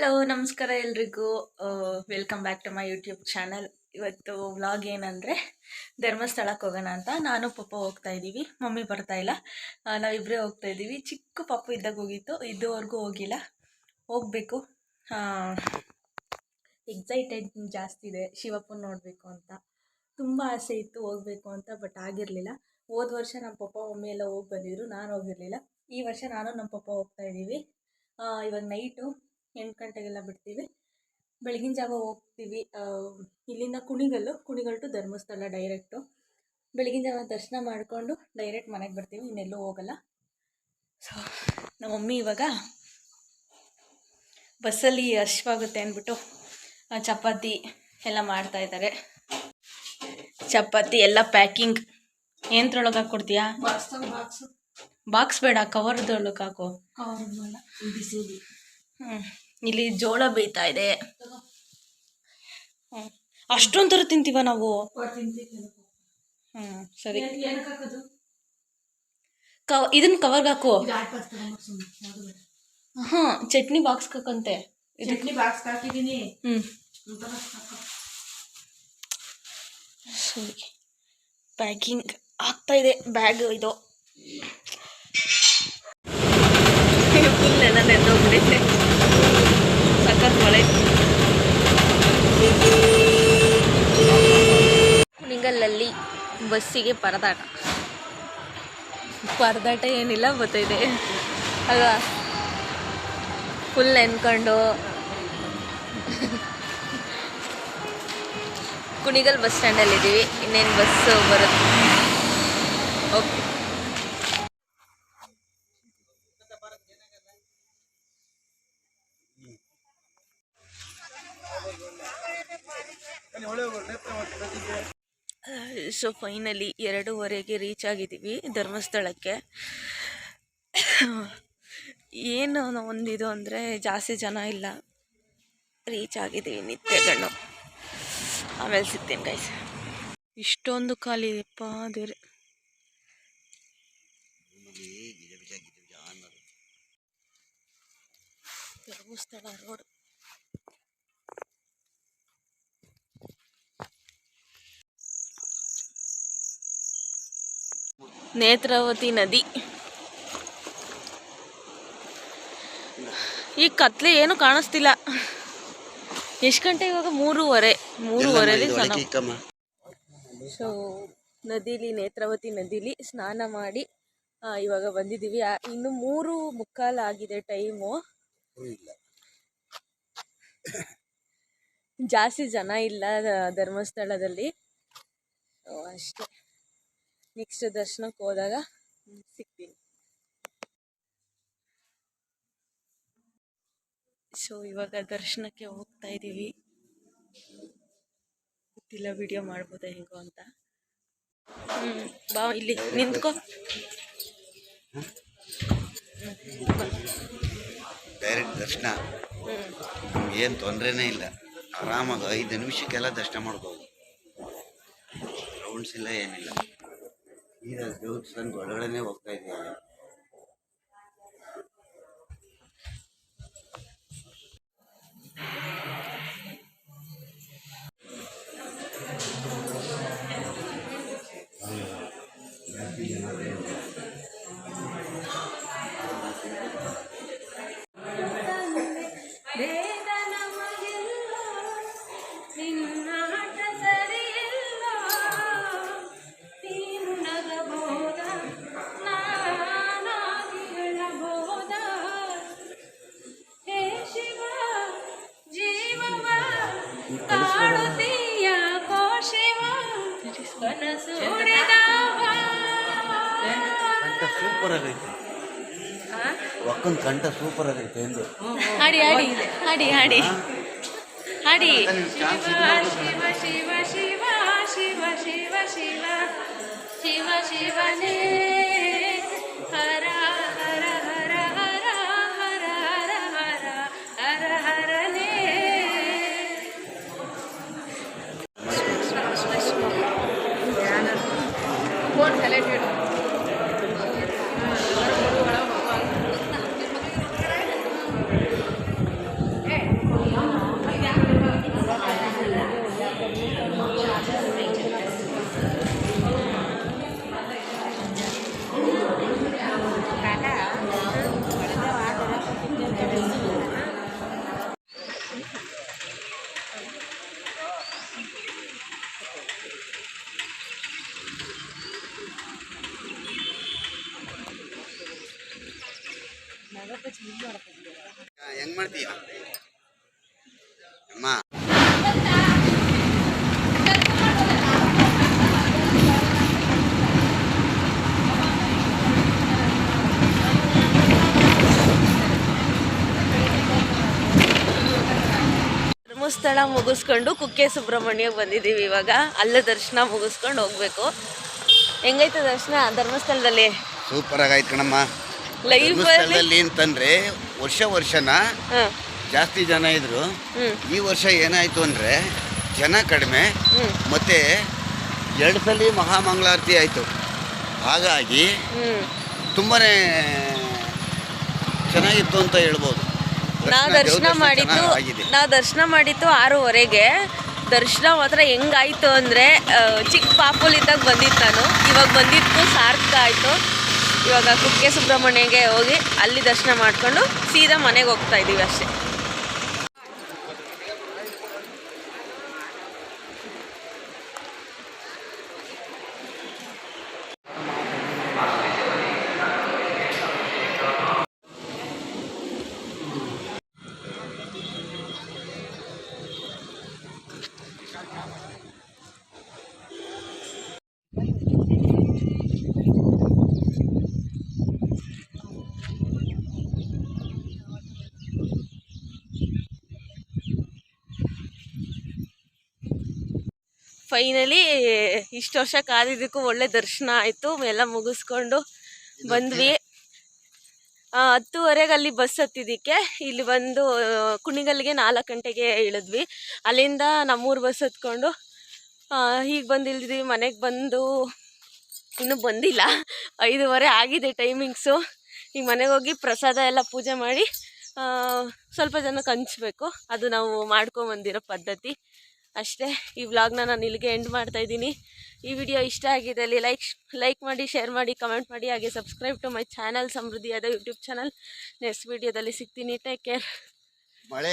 Hello ನಮಸ್ಕಾರ ಎಲ್ರಿಗೂ. Welcome back to my YouTube channel ಇವತ್ತು ವ್ಲಾಗ್ ಏನಂದರೆ ಧರ್ಮಸ್ಥಳಕ್ಕೆ ಹೋಗೋಣ ಅಂತ. ನಾನು ಪಪ್ಪ ಹೋಗ್ತಾ ಇದ್ದೀವಿ ಮಮ್ಮಿ ಬರ್ತಾ ಇಲ್ಲ. ನಾವಿಬ್ಬರೇ ಹೋಗ್ತಾ ಇದ್ದೀವಿ ಚಿಕ್ಕ ಪಪ್ಪು ಇದ್ದಾಗ ಹೋಗಿತ್ತು, ಇದುವರೆಗೂ ಹೋಗಿಲ್ಲ. ಹೋಗಬೇಕು. ಎಕ್ಸೈಟೆಡ್ ಜಾಸ್ತಿ ಇದೆ. ಶಿವಪ್ಪನ ನೋಡಬೇಕು ಅಂತ. ತುಂಬ ಆಸೆ ಇತ್ತು ಹೋಗಬೇಕು ಅಂತ ಬಟ್ ಆಗಿರಲಿಲ್ಲ. ಹೋದ ವರ್ಷ ನಮ್ಮ ಪಪ್ಪ, ಮಮ್ಮಿ ಎಲ್ಲ ಹೋಗಿ ಬಂದಿದ್ರು. ನಾನು ಹೋಗಿರಲಿಲ್ಲ. ಈ ವರ್ಷ ನಾನು ನಮ್ಮ ಪಪ್ಪ ಹೋಗ್ತಾ ಇದ್ದೀವಿ ಇವಾಗ ನೈಟು ಎಂಟು ಗಂಟೆಗೆಲ್ಲ ಬಿಡ್ತೀವಿ. ಬೆಳಗಿನ ಜಾವ ಹೋಗ್ತೀವಿ. ಇಲ್ಲಿಂದ ಕುಣಿಗಲ್ಲು ಕುಣಿಗಲ್ ಟು ಧರ್ಮಸ್ಥಳ ಡೈರೆಕ್ಟು ಬೆಳಗಿನ ಜಾವ ದರ್ಶನ ಮಾಡಿಕೊಂಡು ಡೈರೆಕ್ಟ್ ಮನೆಗೆ ಬರ್ತೀವಿ. ಇನ್ನೆಲ್ಲೂ ಹೋಗಲ್ಲ. ಸೊ ನಮ್ಮ ಮಮ್ಮಿ ಇವಾಗ ಬಸ್ಸಲ್ಲಿ ಹಶ್ವಾಗುತ್ತೆ ಅಂದ್ಬಿಟ್ಟು ಚಪಾತಿ ಎಲ್ಲ ಮಾಡ್ತಾ ಇದ್ದಾರೆ ಚಪಾತಿ ಎಲ್ಲ ಪ್ಯಾಕಿಂಗ್ ಏನ್ರೊಳಗೆ ಹಾಕ್ಕೊಡ್ತೀಯಾ? ಬಾಕ್ಸ್ ಬೇಡ ಕವರ್ದೊಳಗೆ ಹಾಕು. ಹ್ಞೂ. ಇಲ್ಲಿ ಜೋಳ ಬೇಯ್ತಾ ಇದೆ. ಅಷ್ಟೊಂದರ ತಿಂತೀವ ನಾವು? ಹ್ಮ್ ಸರಿ. ಕವ ಇದನ್ನ ಕವರ್ಗೆ ಹಾಕು. ಹಾ ಚಟ್ನಿ ಬಾಕ್ಸ್ ಹಾಕಂತೆ. ಚಟ್ನಿ ಬಾಕ್ಸ್ ಹಾಕಿದೀನಿ ಹ್ಮ್. ಸರಿ. ಪ್ಯಾಕಿಂಗ್ ಆಗ್ತಾ ಇದೆ ಬ್ಯಾಗ್ ಇದು. ಫುಲ್ ಎಲ್ಲ ನೆಂದೋಗ್ಬಿಟ್ಟಿದೆ ಸಖತ್ ಬಸ್ಸಿಗೆ ಪರದಾಟ. ಪರದಾಟ ಏನಿಲ್ಲ ಗೊತ್ತಿದೆ ಅಲ್ವ? ಫುಲ್ ನೆನ್ಕೊಂಡು ಕುಣಿಗಲ್ ಬಸ್ ಸ್ಟ್ಯಾಂಡಲ್ಲಿ ಇದ್ದೀವಿ ಇನ್ನೇನು ಬಸ್ಸು ಬರುತ್ತೆ? ಓಕೆ. ಸೊ ಫೈನಲಿ ಎರಡೂವರೆಗೆ ರೀಚ್ ಆಗಿದ್ದೀವಿ ಧರ್ಮಸ್ಥಳಕ್ಕೆ. ಏನು ಒಂದಿದು ಅಂದರೆ ಜಾಸ್ತಿ ಜನ ಇಲ್ಲ. ರೀಚ್ ಆಗಿದ್ದೀವಿ ನಿತ್ಯಗಣ್ಣು ಆಮೇಲೆ ಸಿಗ್ತೀನಿ ಗೈಸ್ ಇಷ್ಟೊಂದು ಖಾಲಿ ಇದೆಪ್ಪ ದೇವ್ರೆ. ಧರ್ಮಸ್ಥಳ ರೋಡ್. ನೇತ್ರಾವತಿ ನದಿ. ಈ ಕತ್ಲೆ ಏನು ಕಾಣಿಸ್ತಿಲ್ಲ. ಎಷ್ಟು ಗಂಟೆ ಇವಾಗ? ಮೂರುವರೆ. ಮೂರುವರೆಲಿ ಸೊ ನದಿಲಿ ನೇತ್ರಾವತಿ ನದಿಲಿ ಸ್ನಾನ ಮಾಡಿ ಇವಾಗ ಬಂದಿದ್ದೀವಿ. ಇನ್ನು ಮೂರು ಮುಕ್ಕಾಲು ಆಗಿದೆ ಟೈಮು. ಜಾಸ್ತಿ ಜನ ಇಲ್ಲ ಧರ್ಮಸ್ಥಳದಲ್ಲಿ. ಅಷ್ಟೇ. ನೆಕ್ಸ್ಟ್ ದರ್ಶನಕ್ಕೆ ಹೋದಾಗ ಸಿಗ್ತೀನಿ. ಸೊ ಇವಾಗ ದರ್ಶನಕ್ಕೆ ಹೋಗ್ತಾ ಇದ್ದೀವಿ ಗೊತ್ತಿಲ್ಲ ವಿಡಿಯೋ ಮಾಡ್ಬೋದಾ ಹೆಂಗೋ ಅಂತ. ಹ್ಞೂ ಬಾ ಇಲ್ಲಿ ನಿಂತ್ಕೋ. ಡೈರೆಕ್ಟ್ ದರ್ಶನ. ಏನು ತೊಂದರೆನೇ ಇಲ್ಲ. ಆರಾಮಾಗಿ ಐದು ನಿಮಿಷಕ್ಕೆಲ್ಲ ದರ್ಶನ ಮಾಡ್ಬೋದು. ರೌಂಡ್ಸ್ ಇಲ್ಲ ಏನಿಲ್ಲ. ಈಗ ದೇವಸ್ಥಾನದ ಒಳಗಡೆನೆ ಹೋಗ್ತಾ ಇದ್ದೀವಿ ಕಂಠ ಸೂಪರ್ ಆಗೈತೆ ಒಕ್ಕನ್ ಕಂಠ ಸೂಪರ್ ಆಗೈತೆ ಎಂದು ಹಾಡಿ ಹಾಡಿ ಹಾಡಿ ಹಾಡಿ ಹಾಡಿ ಚಾನ್ಸ್ ಶಿವ ಶಿವ ಶಿವ ಶಿವ ಶಿವ ಶಿವ ಶಿವ ಶಿವನೇ pleasure. ಹೆಂಗ್ ಮಾಡ್ತೀಯ? ಅಮ್ಮ. ಧರ್ಮಸ್ಥಳ ಮುಗಿಸ್ಕೊಂಡು ಕುಕ್ಕೆ ಸುಬ್ರಹ್ಮಣ್ಯ ಬಂದಿದ್ದೀವಿ ಇವಾಗ. ಅಲ್ಲೇ ದರ್ಶನ ಮುಗಿಸ್ಕೊಂಡು ಹೋಗ್ಬೇಕು. ಹೆಂಗೈತೆ ದರ್ಶನ? ಧರ್ಮಸ್ಥಳದಲ್ಲಿ? ಸೂಪರ್ ಆಗೈತೆ ಕಣಮ್ಮ. ಧರ್ಮಸ್ಥಳದಲ್ಲಿ ಅಂತಂದ್ರೆ ವರ್ಷ ವರ್ಷನ ಜಾಸ್ತಿ ಜನ ಇದ್ರು. ಈ ವರ್ಷ ಏನಾಯ್ತು ಅಂದ್ರೆ ಜನ ಕಡಿಮೆ ಮತ್ತೆ ಎರಡು ಸಲ ಮಹಾಮಂಗಳಾರತಿ ಆಯಿತು. ಹಾಗಾಗಿ ತುಂಬಾ ತುಂಬಾನೇ ಚೆನ್ನಾಗಿತ್ತು ಅಂತ ಹೇಳ್ಬೋದು. ನಾ ದರ್ಶನ ಮಾಡಿದ್ದು ನಾ ದರ್ಶನ ಮಾಡಿದ್ದು ಆರೂವರೆಗೆ. ದರ್ಶನ ಮಾತ್ರ ಹೆಂಗಾಯ್ತು ಅಂದರೆ ಚಿಕ್ಕ ಪಾಪುಲಿದ್ದಾಗ ಬಂದಿದ್ದು ನಾನು. ಇವಾಗ ಬಂದಿದ್ದು ಸಾರ್ಥಕ ಆಯಿತು. ಇವಾಗ ಕುಕ್ಕೆ ಸುಬ್ರಹ್ಮಣ್ಯಗೆ ಹೋಗಿ ಅಲ್ಲಿ ದರ್ಶನ ಮಾಡಿಕೊಂಡು ಸೀದಾ ಮನೆಗೆ ಹೋಗ್ತಾ ಇದ್ದೀವಿ ಅಷ್ಟೇ. ಫೈನಲಿ ಇಷ್ಟು ವರ್ಷ ಕಾದಿದ್ದಕ್ಕೂ ಒಳ್ಳೆ ದರ್ಶನ ಆಯಿತು. ಎಲ್ಲ ಮುಗಿಸ್ಕೊಂಡು ಬಂದ್ವಿ. ಹತ್ತುವರೆಗೆ ಅಲ್ಲಿ ಬಸ್ ಹತ್ತಿದ್ದಕ್ಕೆ ಇಲ್ಲಿ ಬಂದು ಕುಣಿಗಲ್ಲಿಗೆ ಕುಣಿಗಲ್ಗೆ ನಾಲ್ಕು ಗಂಟೆಗೆ ಇಳಿದ್ವಿ. ಅಲ್ಲಿಂದ ನಮ್ಮೂರು ಬಸ್ ಹತ್ಕೊಂಡು ಈಗ ಬಂದು ಮನೆಗೆ ಬಂದು ಇನ್ನೂ ಬಂದಿಲ್ಲ. ಐದೂವರೆ ಆಗಿದೆ ಟೈಮಿಂಗ್ಸು ಈಗ ಮನೆಗೆ ಹೋಗಿ ಪ್ರಸಾದ ಎಲ್ಲ ಪೂಜೆ ಮಾಡಿ ಸ್ವಲ್ಪ ಜನಕ್ಕೆ ಹಂಚಬೇಕು. ಅದು ನಾವು ಮಾಡ್ಕೊಂಬಂದಿರೋ ಪದ್ಧತಿ. ಅಷ್ಟೇ. ಈ ವ್ಲಾಗ್ನ ನಾನು ಇಲ್ಲಿಗೆ ಎಂಡ್ ಮಾಡ್ತಾ ಇದ್ದೀನಿ. ಈ ವಿಡಿಯೋ ಇಷ್ಟ ಆಗಿದೆ ಅಲ್ಲಿ ಲೈಕ್ ಲೈಕ್ ಮಾಡಿ ಶೇರ್ ಮಾಡಿ ಕಮೆಂಟ್ ಮಾಡಿ, ಹಾಗೆ ಸಬ್ಸ್ಕ್ರೈಬ್ ಟು ಮೈ ಚಾನಲ್ ಸಮೃದ್ಧಿಯಾದ ಯೂಟ್ಯೂಬ್ ಚಾನಲ್ ನೆಕ್ಸ್ಟ್ ವಿಡಿಯೋದಲ್ಲಿ ಸಿಗ್ತೀನಿ. ಟೇಕ್ ಕೇರ್ ಮಳೆ